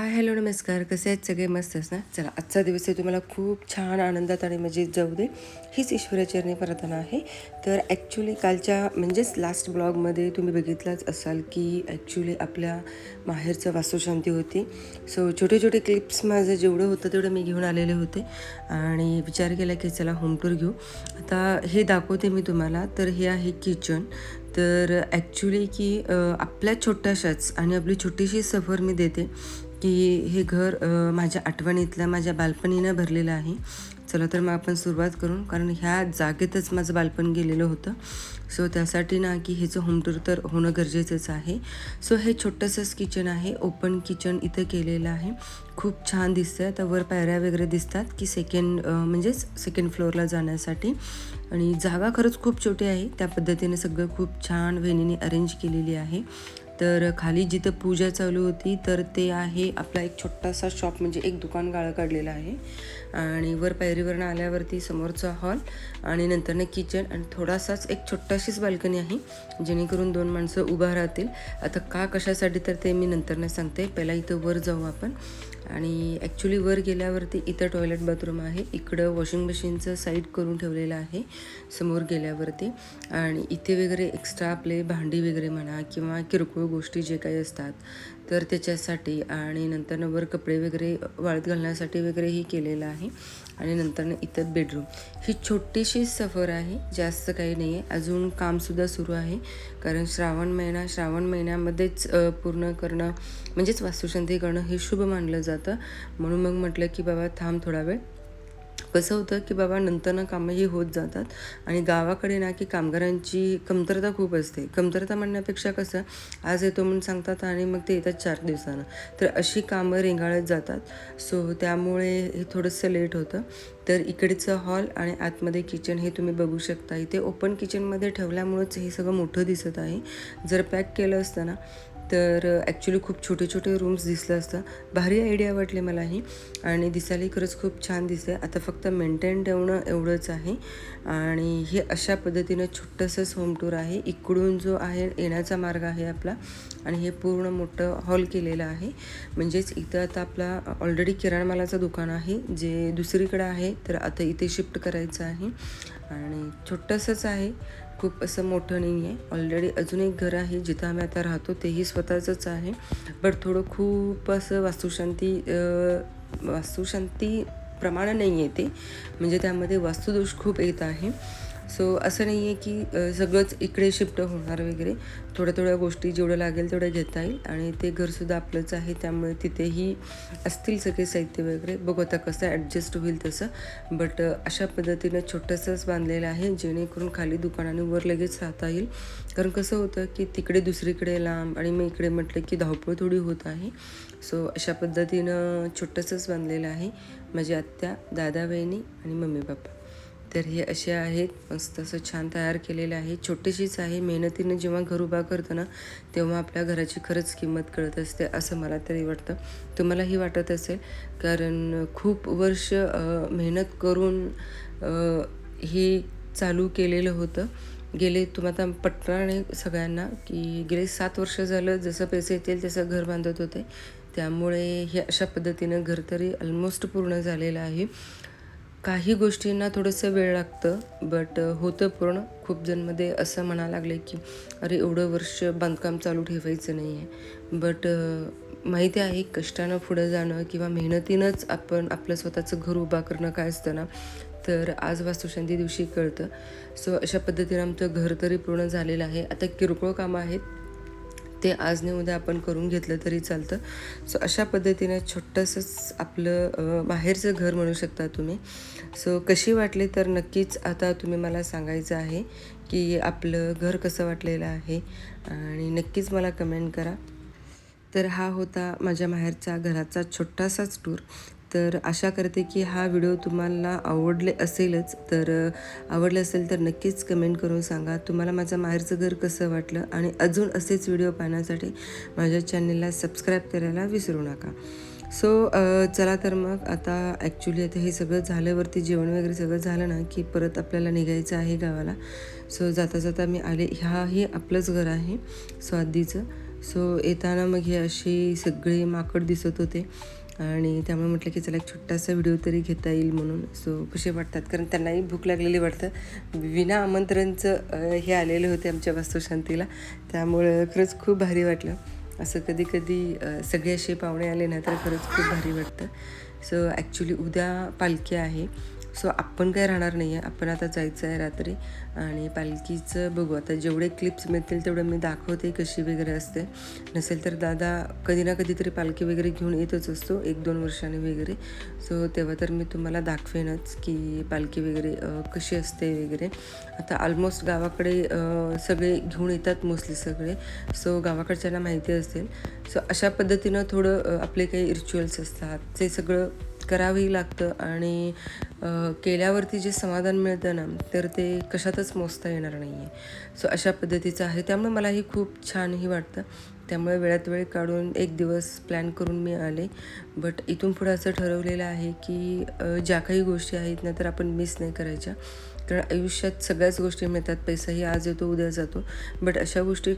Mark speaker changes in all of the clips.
Speaker 1: Hi hello नमस्कार. कसे आहेत? सगळे मस्तच ना? चला आजचा दिवस आहे. तुम्हाला खूप छान आनंदात आणि मजेत जाऊ दे. हीच ईश्वराचरणी प्रार्थना आहे. तर ॲक्च्युली कालच्या म्हणजेच लास्ट ब्लॉगमध्ये तुम्ही बघितलंच असाल की ॲक्च्युली आपल्या माहेरचं वास्तुशांती होती. सो छोटे छोटे क्लिप्स माझं जेवढं होतं तेवढं मी घेऊन आलेले होते. आणि विचार केला की चला होम टूर घेऊ. आता हे दाखवते मी तुम्हाला. तर हे आहे किचन तर ॲक्च्युली की आपल्या छोट्याशाच आणि आपली छोटीशी सफर मी देते. की हे घर माझ्या आठवणीतलं माझ्या बालपणीनं भरलेलं आहे. चला तर मग आपण सुरुवात करून कारण ह्या जागेतच माझं बालपण गेलेलं होतं. सो त्यासाठी ना की ह्याचं होम टूर तर होणं गरजेचंच आहे. सो हे छोटंसंच किचन आहे ओपन किचन इथं केलेलं आहे. खूप छान दिसतं आता वर पायऱ्या वगैरे दिसतात की सेकंड म्हणजेच सेकंड फ्लोअरला जाण्यासाठी. आणि जागा खरंच खूप छोटी आहे. त्या पद्धतीने सगळं खूप छान वेणीने अरेंज केलेली आहे. तर खाली जिथं पूजा चालू होती तर ते आहे आपला एक छोटासा शॉप म्हणजे एक दुकान गाळं काढलेलं आहे. आणि वर पायरीवरनं आल्यावरती समोरचा हॉल आणि नंतरनं किचन आणि थोडासाच एक छोटाशीच बाल्कनी आहे जेणेकरून दोन माणसं उभा राहतील. आता का कशासाठी तर ते मी नंतरनं सांगते. पहिला इथं वर जाऊ आपण. आणि ॲक्च्युली वर गेल्यावरती इथं टॉयलेट बाथरूम आहे. इकडं वॉशिंग मशीनचं साईड करून ठेवलेलं आहे. समोर गेल्यावरती. आणि इथे वगैरे एक्स्ट्रा आपले भांडी वगैरे म्हणा किंवा किरकोळ गोष्टी जे काही असतात तर त्याच्यासाठी आणि नंतर वर कपडे वगैरे वाळत घालण्यासाठी वगैरेही केलेलं आहे. आणि नंतरनं इथं बेडरूम ही छोटीशी सफर आहे जास्त काही नाही आहे अजून कामसुद्धा सुरू आहे. कारण श्रावण महिना श्रावण महिन्यामध्येच पूर्ण करणं म्हणजेच वास्तुशांती करणं हे शुभ मानलं जातं. म्हणून मग म्हटलं की बाबा थांब थोडा वेळ. कसं होतं की बाबा नंतरनं कामंही होत जातात आणि गावाकडे ना की कामगारांची कमतरता खूप असते. कमतरता म्हणण्यापेक्षा कसं आज येतो म्हणून सांगतात आणि मग ते येतात चार दिवसानं. तर अशी कामं रेंगाळत जातात. सो त्यामुळे हे थोडंसं लेट होतं. तर इकडचं हॉल आणि आतमध्ये किचन हे तुम्ही बघू शकता. इथे ओपन किचनमध्ये ठेवल्यामुळंच हे सगळं मोठं दिसत आहे. जर पॅक केलं असतं ना तर ॲक्च्युली खूप छोटे छोटे रूम्स दिसलं असतं. भारी आयडिया वाटले मला ही आणि दिसायलाही खरंच खूप छान दिसते आता फक्त मेंटेन ठेवणं एवढंच आहे. आणि हे अशा पद्धतीनं छोटंसंच होम टूर आहे. इकडून जो आहे येण्याचा मार्ग आहे आपला. आणि हे पूर्ण मोठं हॉल केलेलं आहे. म्हणजेच इथं आता आपला ऑलरेडी किराणमालाचं दुकान आहे. जे दुसरीकडं आहे तर आता इथे शिफ्ट करायचं आहे. आणि छोटंसंच आहे. खूप असं मोठं नाही आहे. ऑलरेडी अजून एक घर आहे जिथं आम्ही आता राहतो तेही स्वतःचंच आहे. बट थोडं खूप असं वास्तुशांती वास्तुशांती प्रमाणं नाही आहे ते. म्हणजे त्यामध्ये वास्तुदोष खूप येत आहे. सो असं नाही आहे की सगळंच इकडे शिफ्ट होणार वगैरे. थोड्या थोड्या गोष्टी जेवढं लागेल तेवढं घेता येईल. आणि ते घरसुद्धा आपलंच आहे त्यामुळे तिथेही असतील सगळे साहित्य वगैरे. बघू आता कसं ॲडजस्ट होईल तसं. बट अशा पद्धतीनं छोटंसंच बांधलेलं आहे जेणेकरून खाली दुकानाने वर लगेच राहता येईल. कारण कसं होतं की तिकडे दुसरीकडे लांब आणि मग इकडे म्हटलं की धावपळ थोडी होत आहे. सो अशा पद्धतीनं छोटंसंच बांधलेलं आहे. माझी आत्या दादा बहिणी आणि मम्मी पप्पा. तर हे असे आहेत. मस्त असं छान तयार केलेलं आहे. छोटीशीच आहे. मेहनतीनं जेव्हा घर उभा करतो ना तेव्हा आपल्या घराची खरंच किंमत कळत असते असं मला तरी वाटतं. तुम्हालाही वाटत असेल कारण खूप वर्ष मेहनत करून हे चालू केलेलं होतं. गेले तुम्हाला आता पटणारे सगळ्यांना की गेले सात वर्ष झालं जसं पैसे येतील तसं घर बांधत होते. त्यामुळे हे अशा पद्धतीनं घर तरी ऑलमोस्ट पूर्ण झालेलं आहे. काही गोष्टींना थोडंसं वेळ लागतं बट होतं पूर्ण. खूप जणमध्ये असं म्हणा लागले की अरे एवढं वर्ष बांधकाम चालू ठेवायचं नाही आहे बट माहिती आहे कष्टानं पुढं जाणं किंवा मेहनतीनंच आपण आपलं स्वतःचं घर उभा करणं काय असतं ना तर आज वास्तुशांती दिवशी कळतं. सो अशा पद्धतीनं आमचं घर तरी पूर्ण झालेलं आहे. आता किरकोळ कामं आहेत ते आज नाही उद्या आपण करून घेतलं तरी चालतं. सो अशा पद्धतीने छोटंसंच आपलं बाहेरचं घर म्हणू शकता तुम्ही. सो कशी वाटली तर नक्कीच आता तुम्ही मला सांगायचं आहे की आपलं घर कसं वाटलेलं आहे. आणि नक्कीच मला कमेंट करा. तर हा होता माझ्या माहेरचा घराचा छोटासाच टूर तर आशा करते की हा व्हिडिओ तुम्हाला आवडले असेलच. तर आवडले असेल तर नक्कीच कमेंट करून सांगा. तुम्हाला माझं माहेरचं घर कसं वाटलं? आणि अजून असेच व्हिडिओ पाहण्यासाठी माझ्या चॅनलला सबस्क्राईब करायला विसरू नका. सो चला तर मग आता ॲक्च्युली आता हे सगळं झाल्यावरती जेवण वगैरे सगळं झालं ना की परत आपल्याला निघायचं आहे गावाला. सो जाता जाता मी आले. ह्याही आपलंच घर आहे स्वादीचं. सो येताना मग हे अशी सगळी माकड दिसत होते. आणि त्यामुळे म्हटलं की चला एक छोटासा व्हिडिओ तरी घेता येईल म्हणून. सो कसे वाटतात. कारण त्यांनाही भूक लागलेली वाटतं. विना आमंत्रणचं हे आलेले होते आमच्या वास्तुशांतीला. त्यामुळं खरंच खूप भारी वाटलं. असं कधी कधी सगळे असे पाहुणे आले ना तर खरंच खूप भारी वाटतं. सो ॲक्च्युली उद्या पालखी आहे. सो आपण काय राहणार नाही आहे आपण आता जायचं आहे रात्री आणि पालखीचं बघू. आता जेवढे क्लिप्स मिळतील तेवढं मी दाखवते कशी वगैरे असते. नसेल तर दादा कधी ना कधीतरी पालखी वगैरे घेऊन येतच असतो एक दोन वर्षाने वगैरे. सो तेव्हा तर मी तुम्हाला दाखवेनच की पालखी वगैरे कशी असते वगैरे. आता ऑलमोस्ट गावाकडे सगळे घेऊन येतात मोस्टली सगळे. सो गावाकडच्यांना माहिती असेल. सो अशा पद्धतीनं थोडं आपले काही रिच्युअल्स असतात. ते सगळं करावंही लागतं आणि केल्यावरती जे समाधान मिळतं ना तर ते कशातच मोजता येणार नाही आहे सो अशा पद्धतीचं आहे. त्यामुळे मलाही खूप छानही वाटतं. त्यामुळे वेळात वेळ काढून एक दिवस प्लॅन करून मी आले. बट इथून पुढं असं ठरवलेलं आहे की ज्या काही गोष्टी आहेत ना तर आपण मिस नाही करायच्या. कारण आयुष्यात सगळ्याच गोष्टी मिळतात. पैसाही आज येतो उद्या जातो. बट अशा गोष्टी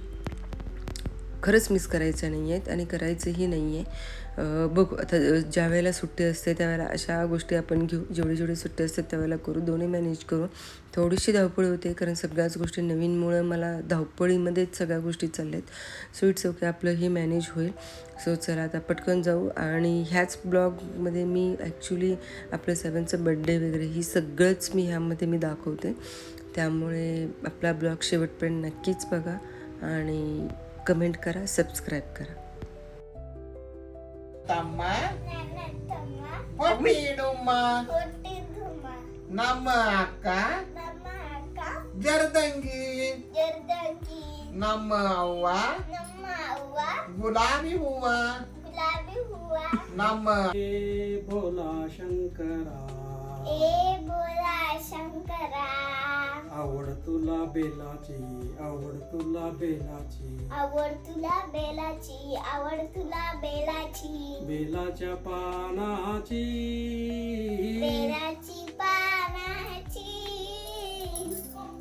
Speaker 1: खरंच मिस करायच्या नाही आहेत आणि करायचंही नाही आहे बघू. आता ज्या वेळेला सुट्टी असते त्यावेळेला अशा गोष्टी आपण घेऊ जेवढी जेवढी सुट्टी असते त्यावेळेला करू दोन्ही मॅनेज करू. थोडीशी धावपळी होते कारण सगळ्याच गोष्टी नवीनमुळं मला धावपळीमध्येच सगळ्या गोष्टी चालल्या आहेत सो इट्स ओके आपलंही मॅनेज होईल. सो चला आता पटकन जाऊ. आणि ह्याच ब्लॉगमध्ये मी ॲक्च्युली आपल्या सेवनचं बड्डे वगैरे ही सगळंच मी ह्यामध्ये मी दाखवते. त्यामुळे आपला ब्लॉग शेवटपर्यंत नक्कीच बघा. आणि कमेंट करा सबस्क्राईब करा.
Speaker 2: tama Poti duma Poti duma Nama aka Nama aka Jardangi Jardangi Nama awa Nama awa Gulabi huwa Gulabi huwa Nama
Speaker 3: E bola Shankara E bola Shankara आवड तुला बेलाची आवड तुला बेलाची.
Speaker 4: आवड तुला बेलाची आवड तुला बेलाची.
Speaker 3: बेलाच्या पानाची.
Speaker 4: बेलाची पानाची.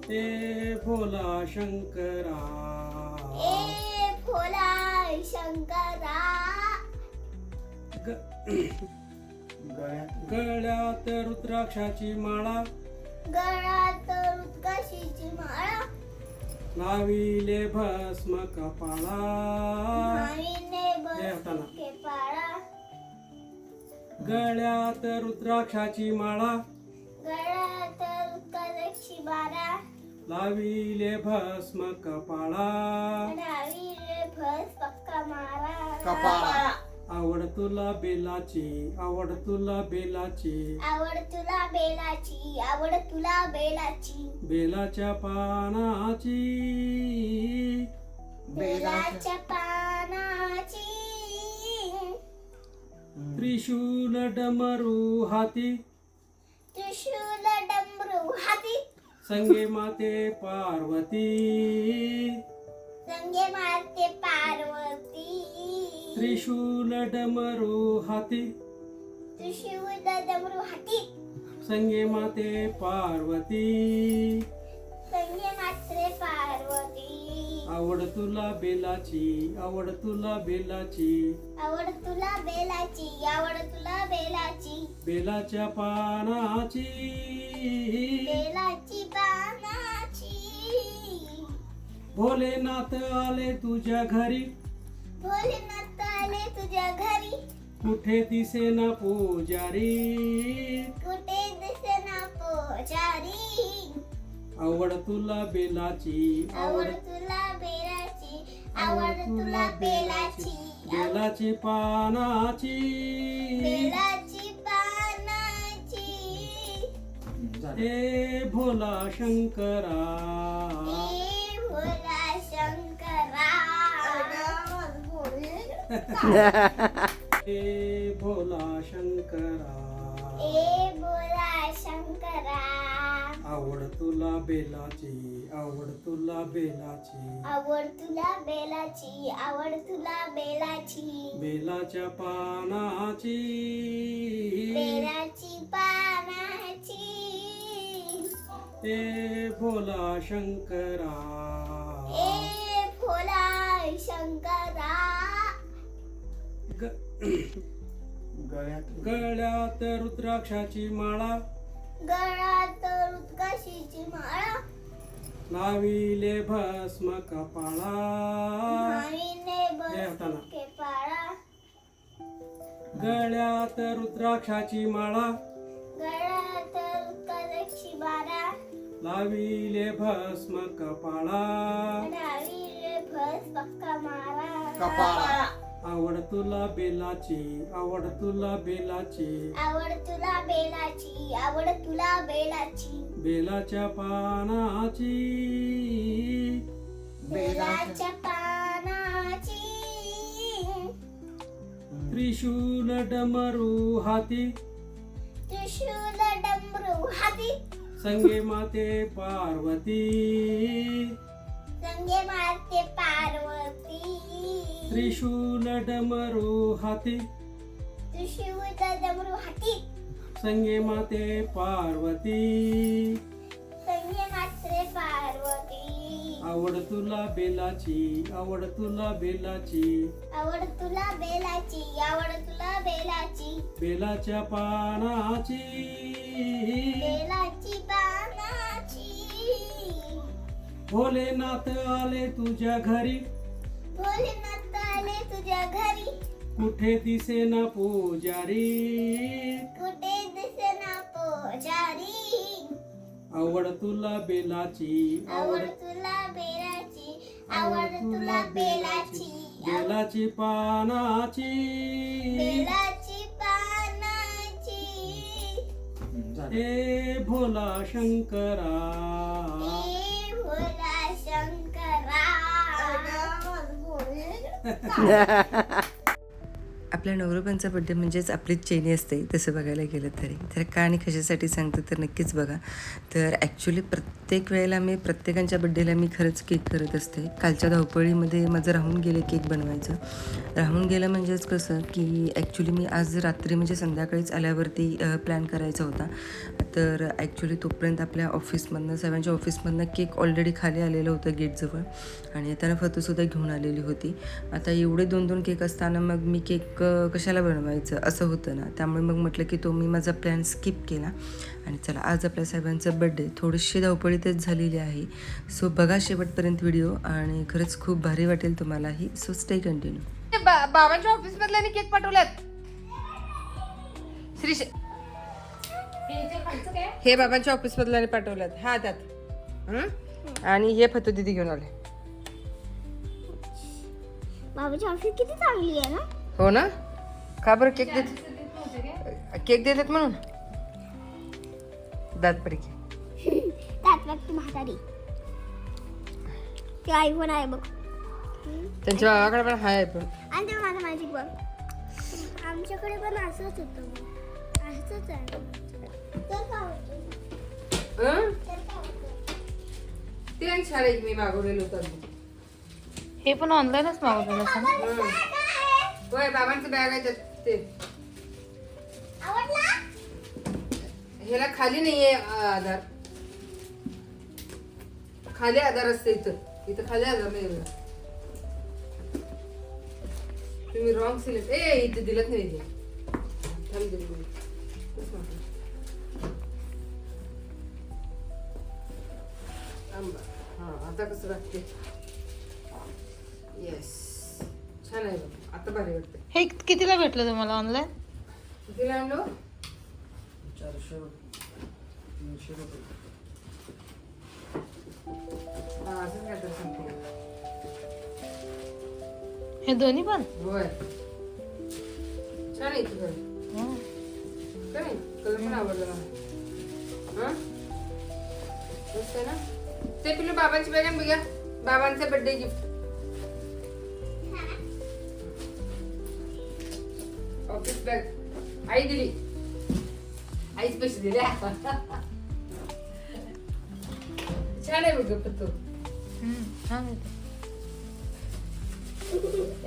Speaker 3: ए भोला शंकरा.
Speaker 4: ए भोला शंकरा.
Speaker 3: ग- गळ्यात. रुद्राक्षाची माळा.
Speaker 4: गळात रुद्राक्षीची माळा.
Speaker 3: लाविले भस्म कपाळा. गळ्यात रुद्राक्षाची माळा.
Speaker 4: माळा.
Speaker 3: लाविले भस्म कपाळा.
Speaker 4: डावीले भस पक्का मारा
Speaker 2: Kapala.
Speaker 3: आवड तुला बेलाची आवड तुला बेलाची.
Speaker 4: आवड तुला बेलाची आवड तुला बेलाची.
Speaker 3: बेलाच्या पानाची.
Speaker 4: बेलाच्या पानाची.
Speaker 3: त्रिशूल डमरू हाती.
Speaker 4: त्रिशूल डमरू हाती.
Speaker 3: संगे माते पार्वती.
Speaker 4: संगे मारते पार्वती.
Speaker 3: त्रिशूल डमरू हाती
Speaker 4: त्रिशूल डमरू हाती
Speaker 3: संगे माते पार्वती।
Speaker 4: संगे मात्रे पार्वती।
Speaker 3: आवड तुला बेलाची आवड तुला बेलाची।
Speaker 4: आवड तुला बेलाची आवड तुला बेलाची।
Speaker 3: बेलाच्या पानाची।
Speaker 4: बेलाची पानाची।
Speaker 3: भोलेनाथ आले तुझ्या घरी।
Speaker 4: भोलेनाथ तुझ्या घरी?
Speaker 3: कुठे दिसेना पुजारी?
Speaker 4: कुठे दिसेना पोचारी
Speaker 3: आवड तुला बेलाची
Speaker 4: आवड तुला बेलाची आवड तुला बेलाची
Speaker 3: बेलाची पानाची.
Speaker 4: बेलाची पानाची.
Speaker 3: ए भोला शंकरा
Speaker 4: ए भोला शंकरा.
Speaker 3: ए भोला शंकरा. आवड तुला बेलाची आवड तुला बेलाची.
Speaker 4: आवड तुला बेलाची आवड तुला बेलाची.
Speaker 3: बेलाच्या पानाची.
Speaker 4: बेलाची पानाची.
Speaker 3: ए भोला शंकरा.
Speaker 4: ए भोला शंकरा.
Speaker 2: गळ्यात
Speaker 3: गळ्यात रुद्राक्षाची माळा.
Speaker 4: गळ्यात रुद्राक्षीची माळा.
Speaker 3: लाविले भस्म कपाळा.
Speaker 4: भावीने
Speaker 3: हे हाताला.
Speaker 4: बसके पाळा
Speaker 3: गळ्यात रुद्राक्षाची माळा.
Speaker 4: गळ्यात रुद्राक्षी बारा
Speaker 3: लाविले भस्म कपाळा.
Speaker 4: डावीले भस पक्का मारा
Speaker 2: कपाळा.
Speaker 3: आवड तुला बेलाची आवड तुला बेलाची.
Speaker 4: आवड तुला बेलाची आवड तुला बेलाची.
Speaker 3: बेलाच्या पानाची.
Speaker 4: बेलाच्या पानाची.
Speaker 3: त्रिशूल डमरू हाती.
Speaker 4: त्रिशूल डमरू हाती.
Speaker 3: संगे माते पार्वती.
Speaker 4: संगे मारते पार्वती.
Speaker 3: त्रिशूल डमरू हाती
Speaker 4: त्रिशूल डमरू हाती
Speaker 3: संगे माते पार्वती.
Speaker 4: संगे मात्रे पार्वती.
Speaker 3: आवड तुला बेलाची आवड तुला बेलाची.
Speaker 4: आवड तुला बेलाची आवड तुला बेलाची.
Speaker 3: बेलाच्या पानाची.
Speaker 4: बेलाची.
Speaker 3: भोलेनाथ आले तुझ्या घरी.
Speaker 4: भोलेनाथ आले तुझ्या घरी.
Speaker 3: कुठे दिसेना पुजारी?
Speaker 4: कुठे दिसेना पोजारी?
Speaker 3: आवड तुला बेलाची
Speaker 4: आवड तुला बेलाची आवड तुला बेलाची
Speaker 3: बेलाची पानाची.
Speaker 4: बेलाची पानाची.
Speaker 3: ए भोला शंकरा.
Speaker 4: Yeah.
Speaker 1: आपल्या नवरोबांचा बड्डे म्हणजेच आपलीच चेनी असते तसं बघायला गेलं तरी. तर का आणि कशासाठी सांगते तर नक्कीच बघा. तर ॲक्च्युली प्रत्येक वेळेला मी प्रत्येकांच्या बड्डेला मी खरंच केक करत असते. कालच्या धावपळीमध्ये माझं राहून गेलं केक बनवायचं. राहून गेलं म्हणजेच कसं की ॲक्च्युली मी आज रात्री म्हणजे संध्याकाळीच आल्यावरती प्लॅन करायचा होता. तर ॲक्च्युली तोपर्यंत आपल्या ऑफिसमधनं सर्वांच्या ऑफिसमधनं केक ऑलरेडी खाली आलेलं होतं गेटजवळ. आणि येताना फतूसुद्धा घेऊन आलेली होती. आता एवढे दोन दोन केक असताना मग मी केक अ, कशाला बनवायचं असं होतं ना त्यामुळे मग म्हटलं की तो मी माझा प्लॅन स्किप केला. आणि चला आज आपल्या साहेबांचा बड्डे थोडीशी धावपळीतच झालेली आहे. सो बघा शेवटपर्यंत व्हिडिओ आणि खरंच खूप भारी वाटेल तुम्हालाही सो स्टे कंटिन्यू बाबांच्या ऑफिस मधल्याने केक पाठवल्यात श्री हे बाबांच्या ऑफिस मधल्याने पाठवल्यात हा त्यात. हं? आणि हे फतो दिदी घेऊन आले.
Speaker 4: बाबाची ऑफिस किती चांगली आहे ना?
Speaker 1: हो ना? का बरं केक देत केक देतात म्हणून? दात परीक्षे
Speaker 4: त्यात व्यक्ती म्हातारी. ते आयफोन आहे बघ.
Speaker 1: त्यांच्या बाबाकडे पण हाय पण.
Speaker 4: आणि ते माझं मॅजिक बघ आमच्याकडे पण असंच होतं असंच आहे?
Speaker 1: हं? ते आणि की मी मागवलेलं होतं.
Speaker 5: हे पण ऑनलाईनच मागवलेलं असं?
Speaker 1: होय बाबांचं बॅग आहे त्यात ते
Speaker 4: आवडला
Speaker 1: ह्याला खाली नाहीये अं, आधार खाली आधार असते इथं इथं खाली आधार नाही एवढा. तुम्ही रॉंग सिलेक्ट ए इथे दिलत नाही इथे थांब दिलं मी. तेच म्हटलं. थांब. हा आता कसं लागते येस छान आहे बघ. आता भारी वाटते
Speaker 5: हे कितीला भेटलं तुम्हाला ऑनलाईन
Speaker 1: कितीला आणलो?
Speaker 2: चारशे तीनशे रुपये.
Speaker 1: हा असंच सांगते.
Speaker 5: हे दोन्ही पण?
Speaker 1: होय. छान आहे तुझं
Speaker 5: हं.
Speaker 1: काय नाही कलर पण आवडला मला. हा? मस्त आहे ना? ते पिलू बाबांची बघा बाबांचा बर्थडे गिफ्ट
Speaker 6: ऑफिस बॅग आई दिली आईच पैसे दिले छान आहे बघ पत्तो.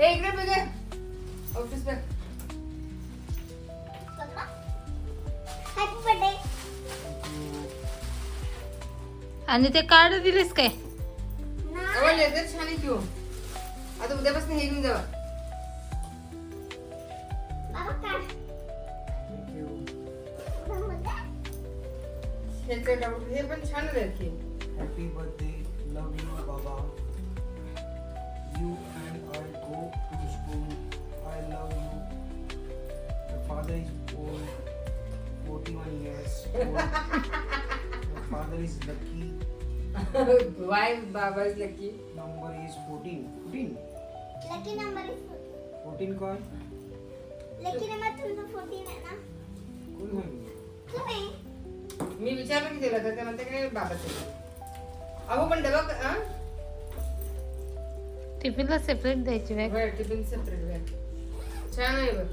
Speaker 6: ए इकडे बघ ऑफिस बॅग
Speaker 5: आणि ते कार्ड दिलेस काय?
Speaker 6: अहो लेदर छान आहे किंवा आता उद्यापासून हे घेऊन जावा. ह्याचं डाऊट हे पण छान आहे की
Speaker 2: हॅपी बर्थडे लव यू बाबा you and I go to school I love you the father is old forty one years the father is lucky
Speaker 6: why बाबा lucky
Speaker 2: number is fourteen fourteen
Speaker 4: lucky number is
Speaker 2: fourteen काय
Speaker 4: lucky number तुमचा fourteen आहे ना
Speaker 2: कोण माहिती
Speaker 4: तुम्ही
Speaker 6: मी विचारलं की तिला तर ते म्हणते की बाबाच अहो पण डबा क- हा?
Speaker 5: टिफिनला सेपरेट द्यायची बॅग
Speaker 6: होय, टिफिन सेपरेट बॅग छान आहे बघ.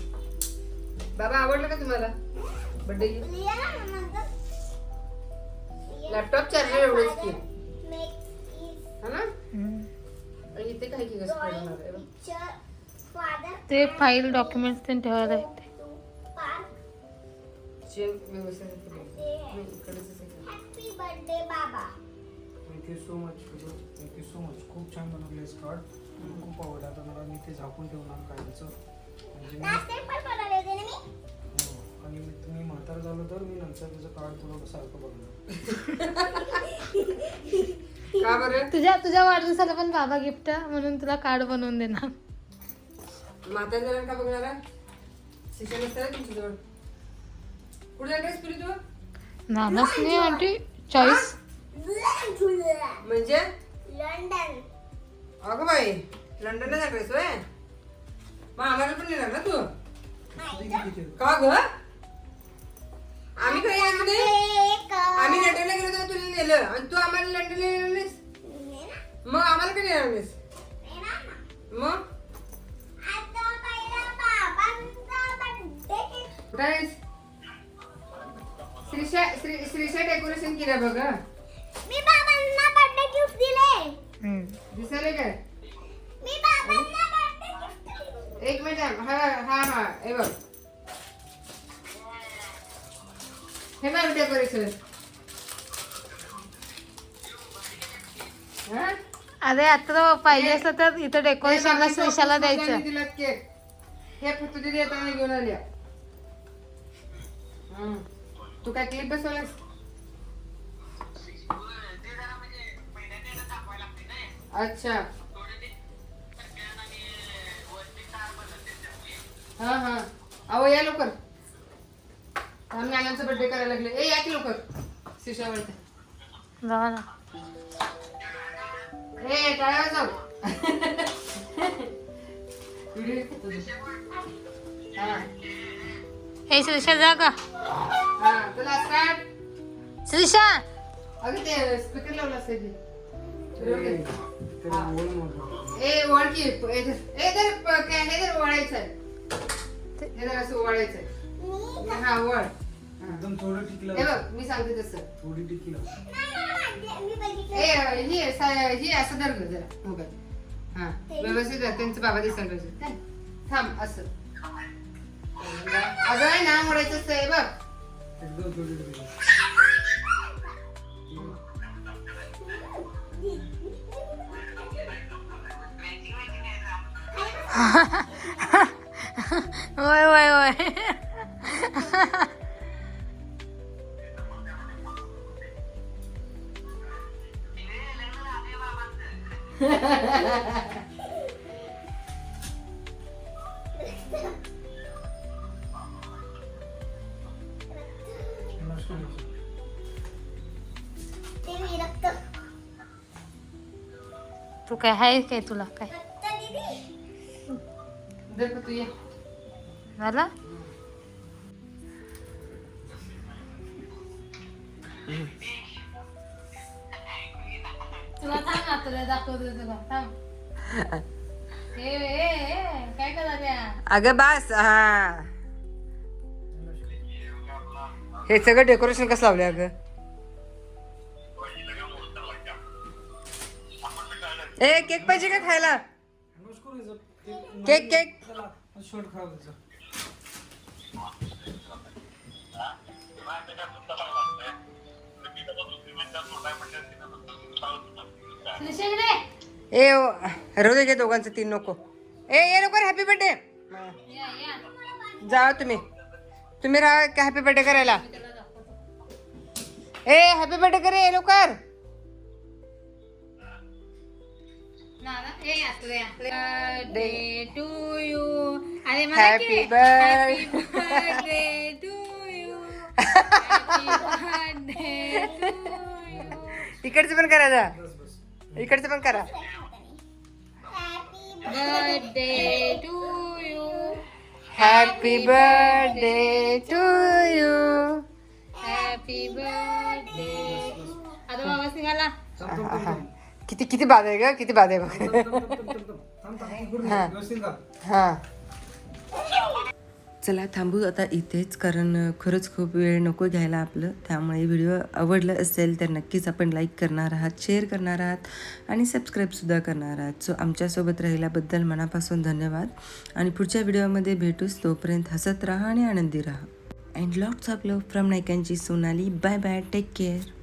Speaker 6: बाबा आवडलं का तुम्हाला?
Speaker 4: नंतर.
Speaker 6: लॅपटॉप चार्जर एवढंच की. हा ना? आणि इथे काय की कसं आहे बघ.
Speaker 5: ते फाईल डॉक्युमेंट्स ते ठेवायला येते
Speaker 6: व्यवस्थित आहे ते.
Speaker 2: Thank you so much thank you so much खूप छान बनवलेस कार्ड खूप आवडलं. आता मला मी ते झाकून ठेवणार कायमचं म्हणजे मी
Speaker 4: लास्ट टाइम पण बनवले होते ना मी?
Speaker 2: हो. आणि मी तुम्ही म्हातार झालो तर मी नंतर त्याचं कार्ड तुला सारखं बघणार
Speaker 6: का बरं?
Speaker 5: तुझ्या तुझ्या वाढदिवसाला पण बाबा गिफ्ट म्हणून तुला कार्ड बनवून देणार.
Speaker 6: म्हातार जरा का बघणार आहे? शिक्षण असतं ना तुमच्याजवळ. कुठे ऍड्रेस पिली तू?
Speaker 5: नानच नाही आंटी चॉईस
Speaker 6: म्हणजे?
Speaker 4: लंडन.
Speaker 6: अगं बाई लंडनला ऍड्रेस होय? मग आम्हाला पण येणार ना तू? का ग? आम्ही काही नाही?
Speaker 4: एक
Speaker 6: आम्ही लंडनला गेलो तेव्हा तुला नेलं. आणि तू आम्हाला लंडनला नेलं नाहीस? मग आम्हाला काही नेणार नाहीस? मग? श्रीशा श्री श्रीशा डेकोरेशन केलं बघ
Speaker 4: दिले.
Speaker 6: दिसायला काय?
Speaker 4: मी बाबांना बर्थडे गिफ्ट दिले.
Speaker 6: एक मिनिट हा हा हा हे बघ. हे बघ डेकोरेशन हा?
Speaker 5: अरे आता पाहिजे असलं तर इथं डेकोरेशनला श्रीशाला द्यायचं.
Speaker 6: दिला केक. हे फक्त येताना घेऊन आल्या हं. तू काय क्लिप बसवलास? अच्छा. हा हा. अहो या लवकर. आम्ही नानांचा बर्थडे करायला लागले. ए या की लवकर. शिशावरती
Speaker 5: जाऊ ना.
Speaker 6: ए टाळ्या जाऊ? व्हिडिओ हा.
Speaker 5: हे श्रीशा जा का?
Speaker 6: हा तुला स्टार्ट
Speaker 5: श्रीशा
Speaker 6: अगं ते स्पीकर लावला असेल. ए वळकी ए काय हे तर वळायचं आहे हे तर असं वळायचं आहे हा हा.
Speaker 2: एकदम थोडं
Speaker 6: हे
Speaker 2: टिकलं
Speaker 6: बघ मी सांगते तसं.
Speaker 2: थोडी टिकलं.
Speaker 4: मी बघितलं
Speaker 6: ए ही सा- ही असं धर गं जरा मोबाईल. हा व्यवस्थित धर, त्यांचं बाबा दिसायला पाहिजे काय? थांब असं. अगं आहे ना मोडायचं असतं हे बघ.
Speaker 2: एकदम थोडी टिकलं.
Speaker 5: होय होय होय
Speaker 4: तू
Speaker 5: काय आहे काय तुला? काय? झाला तुला थांब ना तुला दाखवते तुला थांब. ए ए ए काय करा त्या
Speaker 6: अगं बास हा.
Speaker 1: हे सगळं डेकोरेशन कसं लावलं अगं? ए केक पाहिजे का खायला? Cake cake.
Speaker 2: शर्ट खराब
Speaker 1: ए राहू दे घे दोघांचं तीन नको. ए ये लवकर हॅपी बर्थडे जा तुम्ही. तुम्ही राहा हॅपी बर्थडे करायला. ए हॅपी बर्थडे करे ये लवकर.
Speaker 5: बर्थडे टू यू अरे
Speaker 1: हॅपी बर्थडे
Speaker 5: टू यू
Speaker 1: इकडचं पण करा जा. इकडचं पण करा.
Speaker 5: Birthday to you
Speaker 1: happy birthday to किती किती बाद आहे ग? किती बाद आहे बघ. हा. हां. चला थांबू आता इथेच कारण खरंच खूप वेळ नको घ्यायला आपलं. त्यामुळे व्हिडिओ आवडलं असेल तर नक्कीच आपण लाईक करणार आहात शेअर करणार आहात आणि सबस्क्राईबसुद्धा करणार आहात. सो आमच्यासोबत राहिल्याबद्दल मनापासून धन्यवाद. आणि पुढच्या व्हिडिओमध्ये भेटूच तोपर्यंत हसत राहा आणि आनंदी राहा. And lots of love from नायकांची Sonali bye bye take care